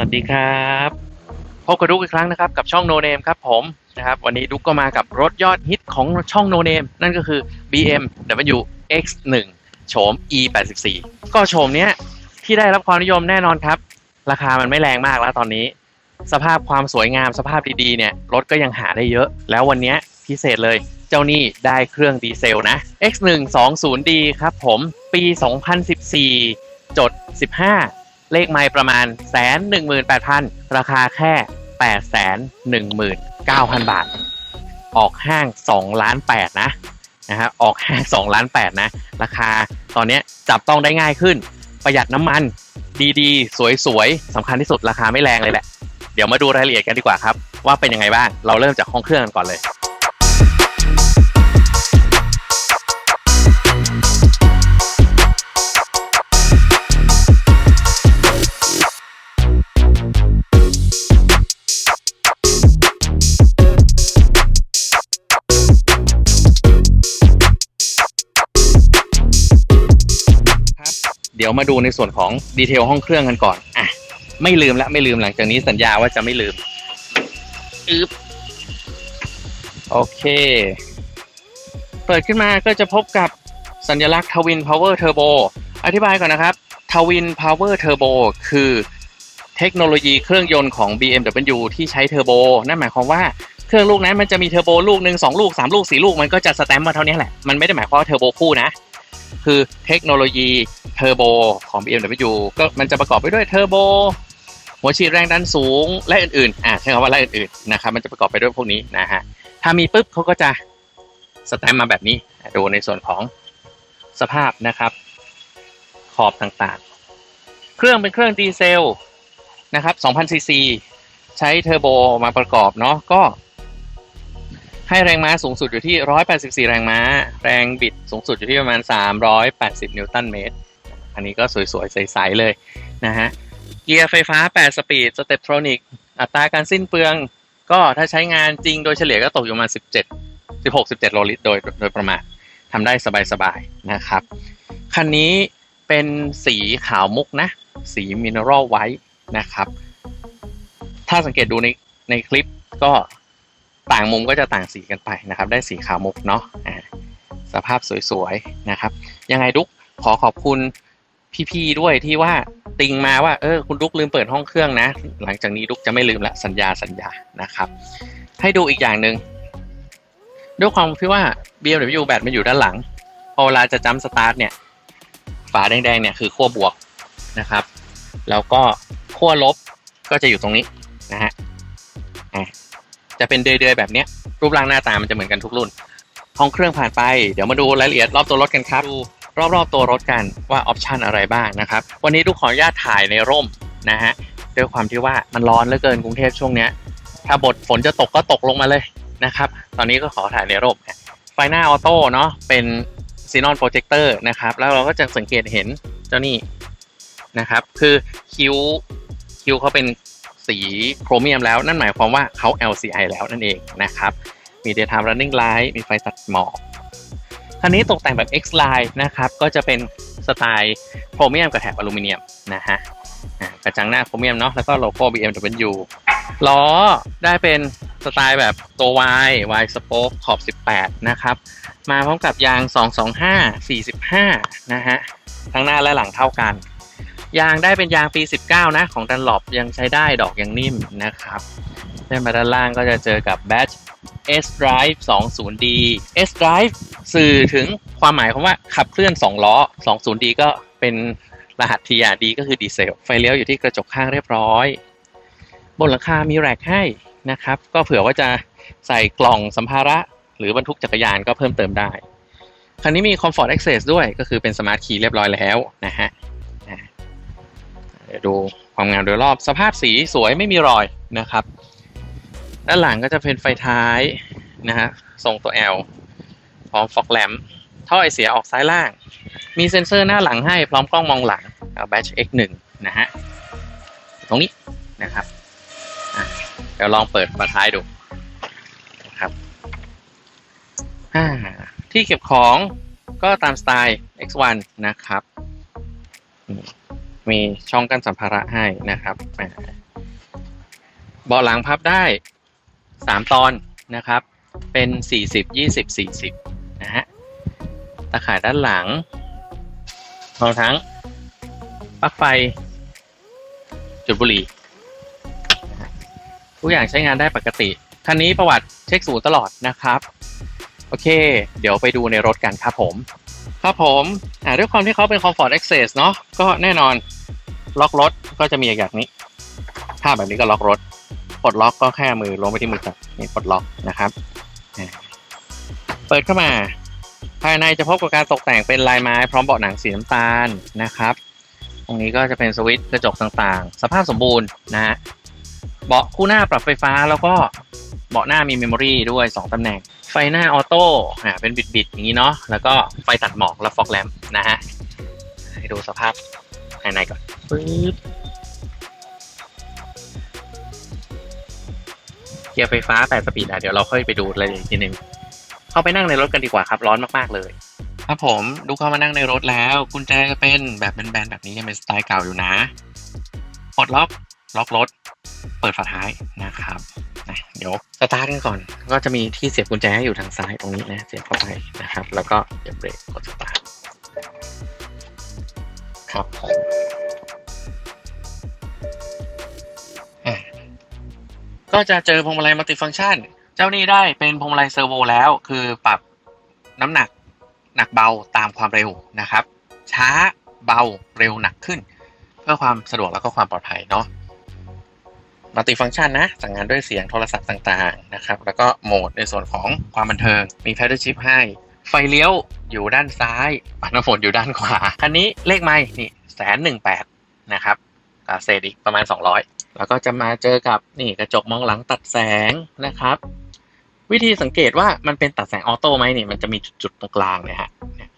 วัสดีครับพบกับดุกอีกครั้งนะครับกับช่อง No Name ครับผมนะครับวันนี้ดุกก็มากับรถยอดฮิตของช่อง No Name นั่นก็คือ BMW X1 โฉม E84 ก็โฉมเนี้ยที่ได้รับความนิยมแน่นอนครับ ราคามันไม่แรงมากแล้วตอนนี้ สภาพความสวยงามสภาพดีๆเนี่ยรถก็ยังหาได้เยอะ แล้ววันนี้พิเศษเลยเจ้านี่ได้เครื่องดีเซลนะ X120D ครับผมปี 2014 จด 15 เลขไม่ประมาณแสนหนึ่งหมื่นแปดพันราคาแค่แปดแสนหนึ่งหมื่นเก้าพันบาท ออกห้างสองล้านแปดนะนะฮะออกห้างสองล้านแปดนะ ราคาตอนนี้จับต้องได้ง่ายขึ้น ประหยัดน้ำมันดีๆ สวยๆสำคัญที่สุดราคาไม่แรงเลยแหละ เดี๋ยวมาดูรายละเอียดกันดีกว่าครับ ว่าเป็นยังไงบ้างเราเริ่มจากห้องเครื่องกันก่อนเลย ยวมาดูในส่วนของดีเทลห้องเครื่องกันก่อนอะไม่ลืมละไม่ลืมหลังจากนี้สัญญาว่าจะไม่ลืมอึ๊บโอเค เปิดขึ้นมาก็จะพบกับสัญลักษณ์ Twin Power Turbo อธิบายก่อนนะครับ Twin Power Turbo คือเทคโนโลยีเครื่องยนต์ของ BMW ที่ใช้เทอร์โบนั่นหมายความว่าเครื่องลูกนั้นมันจะมีเทอร์โบลูกหนึ่งสองลูกสามลูกสี่ลูกมันก็จะสแตมป์มาเท่านี้แหละ มันไม่ได้หมายความว่าเทอร์โบคู่นะ คือเทคโนโลยีเทอร์โบของ BMW ก็มันจะประกอบไปด้วยเทอร์โบหัวฉีดแรงดันสูงและอื่นๆอ่าใช้คำว่าและอื่นๆนะครับมันจะประกอบไปด้วยพวกนี้นะฮะถ้ามีปุ๊บเขาก็จะสแตมมาแบบนี้ดูในส่วนของสภาพนะครับขอบต่างๆ เครื่องเป็นเครื่องดีเซลนะครับ2,000ซีซีใช้เทอร์โบมาประกอบเนาะก็ ให้แรงม้าสูงสุดอยู่ที่ 184 แรงม้า แรงบิดสูงสุดอยู่ที่ประมาณ 380 นิวตันเมตร อันนี้ก็สวยๆ ใสๆ เลยนะฮะ เกียร์ไฟฟ้า 8 สปีด สเตปทรอนิก อัตราการสิ้นเปลือง ก็ถ้าใช้งานจริงโดยเฉลี่ยก็ตกอยู่ประมาณ17 16 17 โลลิตรโดยโดยประมาณทำได้สบายๆ นะครับ คันนี้เป็นสีขาวมุกนะ สีมินเนอรัลไวท์นะครับ ถ้าสังเกตดูในในคลิปก็ ต่างมุมก็จะต่างสีกันไปนะครับ ได้สีขาวมุกเนาะสภาพสวยๆนะครับ ยังไงดุกขอขอบคุณพี่ๆด้วยที่ว่าติงมาว่าเออคุณดุกลืมเปิดห้องเครื่องนะ หลังจากนี้ดุกจะไม่ลืมละสัญญาสัญญานะครับ ให้ดูอีกอย่างหนึ่งด้วยความที่ว่า BMW แบตมันอยู่ด้านหลัง พอเวลาจะจัมสตาร์ทเนี่ย ฝาแดงๆเนี่ยคือขั้วบวกนะครับ แล้วก็ขั้วลบก็จะอยู่ตรงนี้นะฮะ จะเป็นเดือยๆแบบเนี้ยรูปร่างหน้าตามันจะเหมือนกันทุกรุ่น ห้องเครื่องผ่านไป เดี๋ยวมาดูรายละเอียดรอบตัวรถกันครับดูรอบๆตัวรถกันว่าออปชันอะไรบ้างนะครับ วันนี้ทุกขออนุญาตถ่ายในร่มนะฮะด้วยความที่ว่ามันร้อนเหลือเกินกรุงเทพช่วงเนี้ย ถ้าบทฝนจะตกก็ตกลงมาเลยนะครับ ตอนนี้ก็ขอถ่ายในร่มไฟหน้าออโต้เนาะเป็นซีนอนโปรเจคเตอร์นะครับ แล้วเราก็จะสังเกตเห็นเจ้านี่นะครับ คือคิ้วคิ้วเขาเป็น สีโครเมียมแล้ว นั่นหมายความว่าเขา LCI แล้วนั่นเองนะครับ มี daytime running light มีไฟตัดหมอกคันนี้ตกแต่งแบบ X line นะครับ ก็จะเป็นสไตล์โครเมียมกับแถบอลูมิเนียมนะฮะกระจังหน้าโครเมียมเนาะแล้วก็โลโก้ BMW ล้อได้เป็นสไตล์แบบตัว Y Y Spoke ขอบ 18 นะครับ มาพร้อมกับยาง 225 45 นะฮะทั้งหน้าและหลังเท่ากัน ยางได้เป็นยางปี 19 นะ ของดันหลบยังใช้ได้ดอกยังนิ่มนะครับเลื่อนมาด้านล่างก็จะเจอกับแบ t S Drive 20D S Drive สื่อถึงความหมายของว่าขับเคลื่อน 2 ล้อ 20D ก็เป็นรหัส TRD ก็คือดีเซล ไฟเลี้ยวอยู่ที่กระจกข้างเรียบร้อย บนหลังคามีแรกให้นะครับ ก็เผื่อว่าจะใส่กล่องสัมภาระ หรือบรรทุกจักรยานก็เพิ่มเติมได้ คันนี้มี Comfort Access ด้วยก็คือเป็นสมาร์ทคีย์เรียบร้อยแล้วนะฮะ ดูความงามโดยรอบสภาพสีสวยไม่มีรอยนะครับ ด้านหลังก็จะเป็นไฟท้ายนะฮะทรงตัว L พร้อมฟอกแลมท่อไอเสียออกซ้ายล่าง มีเซ็นเซอร์หน้าหลังให้พร้อมกล้องมองหลัง Batch X1 นะฮะตรงนี้นะครับเดี๋ยวลองเปิดฝาท้ายดูนะครับที่เก็บของก็ตามสไตล์ X1 นะครับ มีช่องกั้นสัมภาระให้นะครับเบาะหลังพับได้สามตอนนะครับ เป็นสี่สิบยี่สิบสี่สิบนะฮะตะข่ายด้านหลังรวมทั้งปลั๊กไฟ จุดบุหรี่ทุกอย่างใช้งานได้ปกติ คันนี้ประวัติเช็คศูนย์ตลอดนะครับ โอเค เดี๋ยวไปดูในรถกันครับผม ครับผมอ่าด้วยความที่เขาเป็น Comfort Access เนาะก็แน่นอนล็อกรถก็จะมีอย่างนี้ ถ้าแบบนี้ก็ล็อกรถปลดล็อกก็แค่มือลงไปที่มือจับนี่ปลดล็อกนะครับเปิดเข้ามา ภายในจะพบกับการตกแต่งเป็นลายไม้พร้อมเบาะหนังสีน้ำตาลนะครับ ตรงนี้ก็จะเป็นสวิตช์กระจกต่างๆ สภาพสมบูรณ์นะฮะเบาะคู่หน้าปรับไฟฟ้าแล้วก็เบาะหน้ามีเมมโมรีด้วย 2ตำแหน่ง ไฟหน้าออโต้อ่าเป็นบิดๆอย่างนี้เนาะแล้วก็ไฟตัดหมอกและฟอกแลมนะฮะให้ดูสภาพภายในก่อนปึ๊บเกียร์ไฟฟ้า8สปีดอะเดี๋ยวเราค่อยไปดูรายละเอียดอีกทีหนึ่งเข้าไปนั่งในรถกันดีกว่าครับ ร้อนมากๆเลย ครับผมดูเข้ามานั่งในรถแล้ว กุญแจจะเป็นแบบแบนๆแบบนี้ยังเป็นสไตล์เก่าอยู่นะปลดล็อกล็อกรถ เปิดฝาท้ายนะครับ เดี๋ยวสตาร์ทกันก่อน ก็จะมีที่เสียบกุญแจให้อยู่ทางซ้ายตรงนี้นะเสียบเข้าไปนะครับ แล้วก็เหยียบเบรกกดสตาร์ทครับผมอะก็จะเจอพวงมาลัยมัลติฟังก์ชัน เจ้านี้ได้เป็นพวงมาลัยเซอร์โวแล้ว คือปรับน้ำหนักหนักเบาตามความเร็วนะครับ ช้าเบาเร็วหนักขึ้น เพื่อความสะดวกแล้วก็ความปลอดภัยเนาะ มัลติฟังก์ชันนะ สั่งงานด้วยเสียงโทรศัพท์ต่างๆนะครับ แล้วก็โหมดในส่วนของความบันเทิง มีแพดเดิลชิพให้ ไฟเลี้ยวอยู่ด้านซ้ายปัดน้ำฝนอยู่ด้านขวา คันนี้เลขไม่นี่แสนหนึ่งแปดนะครับเศษอีกประมาณ 200 แล้วก็จะมาเจอกับนี่กระจกมองหลังตัดแสงนะครับ วิธีสังเกตว่ามันเป็นตัดแสงออโต้ไหมนี่มันจะมีจุดๆตรงกลางเนี่ยฮะเนี่ย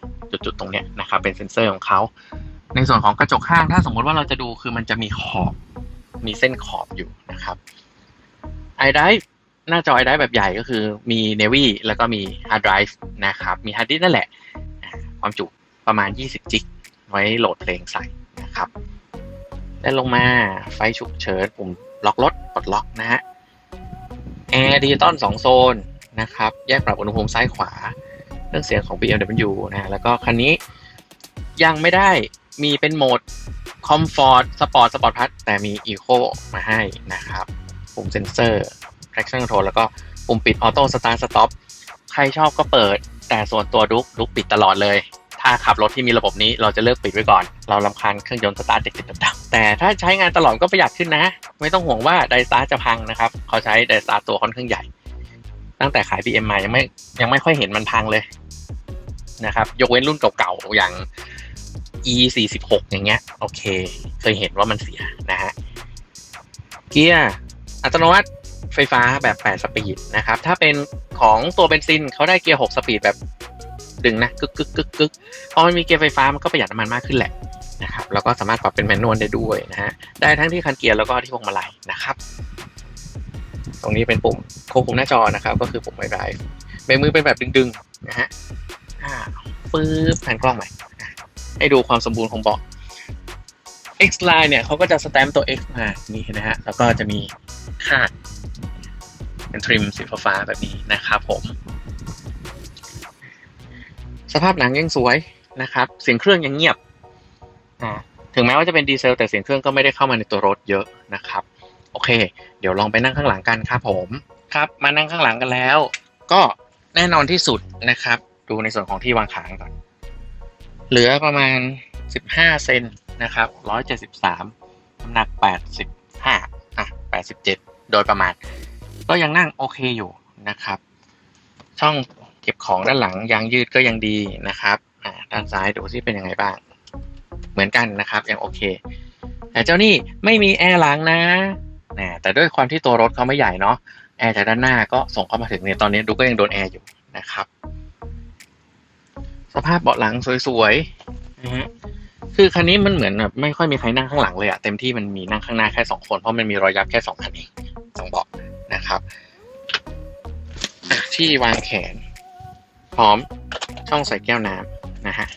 จุดๆตรงเนี้ยนะครับเป็นเซ็นเซอร์ของเขาในส่วนของกระจกข้างถ้าสมมติว่าเราจะดูคือมันจะมีขอบ มีเส้นขอบอยู่นะครับ iDrive หน้าจอ iDrive แบบใหญ่ก็คือมี Navy แล้วก็มี Hard Drive นะครับ มี Hard Disk นั่นแหละ ความจุประมาณ 20 จิก ไว้โหลดเพลงใส่นะครับ และลงมาไฟฉุกเฉินปุ่มล็อกรถปลดล็อกนะฮะแอร์ดิจิตอล2โซนนะครับ แยกปรับอุณหภูมิซ้ายขวา เรื่องเสียงของ BMW นะ แล้วก็คันนี้ยังไม่ได้มีเป็นโหมด Comfort Sport Sport Plus แต่มี Eco มาให้นะครับปุ่มเซนเซอร์ traction control แล้วก็ปุ่มปิด Auto Start Stop ใครชอบก็เปิด แต่ส่วนตัวดุกดุกปิดตลอดเลย ถ้าขับรถที่มีระบบนี้เราจะเลิกปิดไว้ก่อน เราลำคาญเครื่องยนต์สตาร์ทติดๆดับๆแต่ถ้าใช้งานตลอดก็ประหยัดขึ้นนะ ไม่ต้องห่วงว่าไดสตาร์จะพังนะครับ เขาใช้ไดสตาร์ตัวค่อนข้างใหญ่ ตั้งแต่ขาย BM มายังไม่ยังไม่ค่อยเห็นมันพังเลยนะครับ ยกเว้นรุ่นเก่าๆอย่าง e 4 6อย่างเงี้ย โอเค เคยเห็นว่ามันเสียนะฮะ เกียร์อัตโนมัติไฟฟ้าแบบ 8 สปีดนะครับ ถ้าเป็นของตัวเบนซินเขาได้เกียร์ 6 สปีดแบบดึงนะกึกกึกกึกกึกพอมันมีเกียร์ไฟฟ้ามันก็ประหยัดน้ำมันมากขึ้นแหละนะครับแล้วก็สามารถปรับเป็นแมนนวลได้ด้วยนะฮะได้ทั้งที่คันเกียร์แล้วก็ที่พวงมาลัยนะครับ ตรงนี้เป็นปุ่มควบคุมหน้าจอนะครับ ก็คือปุ่มไวไดฟ์เบรมือเป็นแบบดึงๆนะฮะอ่าปึ๊บแผนกล้องใหม่ ให้ดูความสมบูรณ์ของเบาะ X line เนี่ยเขาก็จะสแตมป์ตัว X มานี่นะฮะ แล้วก็จะมีคาด เป็นทริมสีฟ้าๆแบบนี้นะครับผม สภาพหนังยังสวยนะครับ เสียงเครื่องยังเงียบอ่าถึงแม้ว่าจะเป็นดีเซลแต่เสียงเครื่องก็ไม่ได้เข้ามาในตัวรถเยอะนะครับ โอเค เดี๋ยวลองไปนั่งข้างหลังกันครับผมครับ มานั่งข้างหลังกันแล้ว ก็แน่นอนที่สุดนะครับ ดูในส่วนของที่วางขาก่อน เหลือประมาณ 15 เซนนะครับ 173 น้ำหนัก 85 อะ 87 โดยประมาณ ก็ยังนั่งโอเคอยู่นะครับ ช่องเก็บของด้านหลังยางยืดก็ยังดีนะครับ อ่า ด้านซ้ายดูซิเป็นยังไงบ้าง เหมือนกันนะครับ ยังโอเค แต่เจ้านี่ไม่มีแอร์หลังนะนะแต่ด้วยความที่ตัวรถเขาไม่ใหญ่เนาะ แอร์จากด้านหน้าก็ส่งเข้ามาถึงเนี่ย ตอนนี้ดูก็ยังโดนแอร์อยู่นะครับ สภาพเบาะหลังสวยๆนะฮะคือคันนี้มันเหมือนแบบไม่ค่อยมีใครนั่งข้างหลังเลยอะเต็มที่มันมีนั่งข้างหน้าแค่สองคนเพราะมันมีรอยยับแค่สองคันเองสองเบาะนะครับอะที่วางแขน พร้อมช่องใส่แก้วน้ำนะฮะ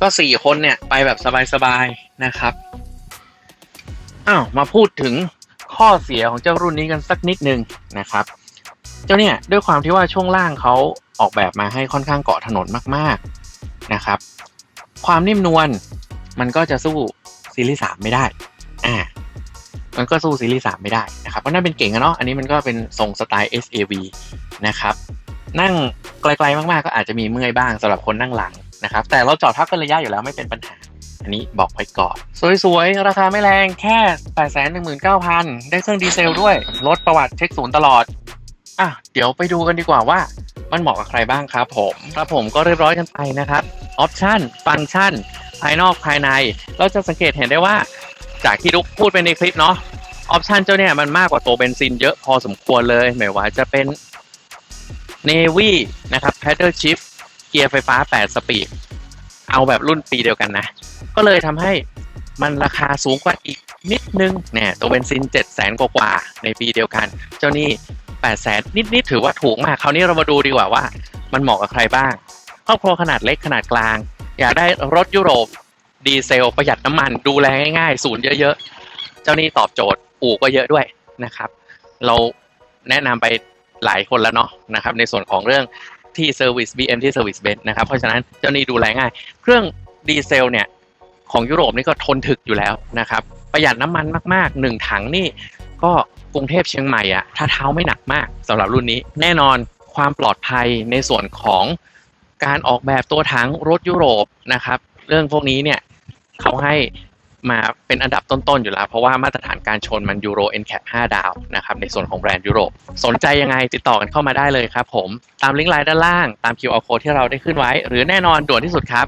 ก็สี่คนเนี่ยไปแบบสบายๆนะครับอ้าวมาพูดถึงข้อเสียของเจ้ารุ่นนี้กันสักนิดนึงนะครับ เจ้าเนี่ยด้วยความที่ว่าช่วงล่างเขา ออกแบบมาให้ค่อนข้างเกาะถนนมากๆนะครับ ความนิ่มนวลมันก็จะสู้ซีรีส์สามไม่ได้อ่ามันก็สู้ซีรีส์สามไม่ได้นะครับเพราะนั่นเป็นเก่งอะเนาะอันนี้มันก็เป็นทรงสไตล์ SAV นะครับนั่งไกลๆมากๆ ก็อาจจะมีเมื่อยบ้างสำหรับคนนั่งหลังนะครับแต่เราจอดพักเป็นระยะอยู่แล้วไม่เป็นปัญหา อันนี้บอกไว้ก่อน สวยๆ ราคาไม่แรงแค่ 819,000 ได้เครื่องดีเซลด้วยรถประวัติเช็คศูนย์ตลอด อะเดี๋ยวไปดูกันดีกว่าว่ามันเหมาะกับใครบ้างครับผมครับผมก็เรียบร้อยกันไปนะครับออปชันฟังก์ชันภายนอกภายใน เราจะสังเกตเห็นได้ว่า จากที่ดุกพูดไปในคลิปเนาะออปชันเจ้าเนี่ยมันมากกว่าตัวเบนซินเยอะพอสมควรเลย ไม่ว่าจะเป็น Navy นะครับ Paddle Shift เกียร์ไฟฟ้า 8 สปีด เอาแบบรุ่นปีเดียวกันนะ ก็เลยทำให้มันราคาสูงกว่าอีกนิดนึงเนี่ยตัวเบนซิน7 0 0 0 0กว่าในปีเดียวกัน เจ้านี่ 8 0 0 0 0นิดๆถือว่าถูกมากคราวนี้เรามาดูดีกว่าว่า มันเหมาะกับใครบ้าง ครอบครัวขนาดเล็กขนาดกลาง อยากได้รถยุโรป ดีเซล ประหยัดน้ำมันดูแลง่ายๆ ศูนย์เยอะๆ เจ้านี่ตอบโจทย์อู่ก็เยอะด้วยนะครับ เราแนะนำไปหลายคนแล้วเนาะนะครับ ในส่วนของเรื่องที่เซอร์วิส BM ที่เซอร์วิสเบนนะครับ เพราะฉะนั้นเจ้านี่ดูแลง่าย เครื่องดีเซลเนี่ยของยุโรปนี่ก็ทนถึกอยู่แล้วนะครับ ประหยัดน้ำมันมากๆหนึ่งถังนี่ ก็กรุงเทพเชียงใหม่อะถ้าเท้าไม่หนักมากสำหรับรุ่นนี้ แน่นอนความปลอดภัยในส่วนของการออกแบบตัวถังรถยุโรปนะครับ เรื่องพวกนี้เนี่ยเขาให้มาเป็นอันดับต้น ๆ อยู่แล้ว เพราะว่ามาตรฐานการชนมันยูโร NCAP 5 ดาวนะครับในส่วนของแบรนด์ยุโรป สนใจยังไงติดต่อกันเข้ามาได้เลยครับผม ตามลิงก์ไลน์ด้านล่างตาม QR code ที่เราได้ขึ้นไว้ หรือแน่นอนด่วนที่สุดครับ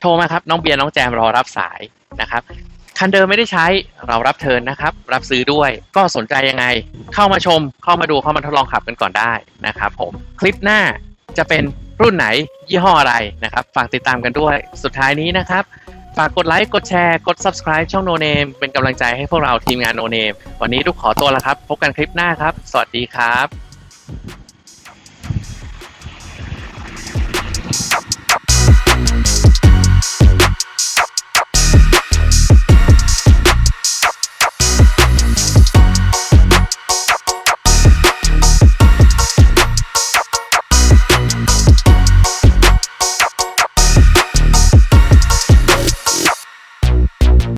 โทรมาครับ น้องเบียร์น้องแจมรอรับสายนะครับ คันเดิมไม่ได้ใช้เรารับเทินนะครับ รับซื้อด้วยก็สนใจยังไง เข้ามาชม เข้ามาดูเข้ามาทดลองขับกันก่อนได้นะครับผมคลิปหน้าจะเป็นรุ่นไหนยี่ห้ออะไรนะครับ ฝากติดตามกันด้วยสุดท้ายนี้นะครับ ฝากกดไลค์กดแชร์กด subscribe ช่อง No Name เป็นกำลังใจให้พวกเราทีมงาน No Name วันนี้ทุกขอตัวแล้วครับ พบกันคลิปหน้าครับ สวัสดีครับ